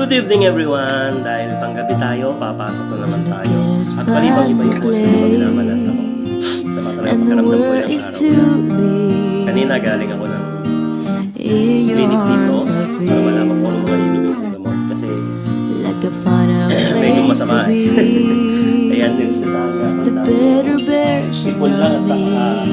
Good evening everyone! Dahil panggabi tayo, papasok na naman tayo. At palibang iba yung boss ko, minamanat ako? Sa mga the pakiramdam ko yung araw na. Kanina galing ako ng clinic dito para malaman ko free anong mainumin ko gamot. Kasi medyo masama eh. Ayan din sila. Version Sipon lang at saka yan.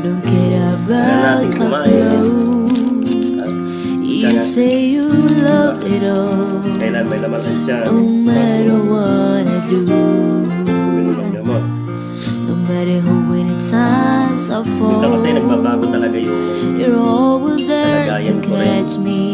You don't care about my kumain. clothes. You say you love it all. No matter what I do. No matter how many times I fall, you're always there to catch me.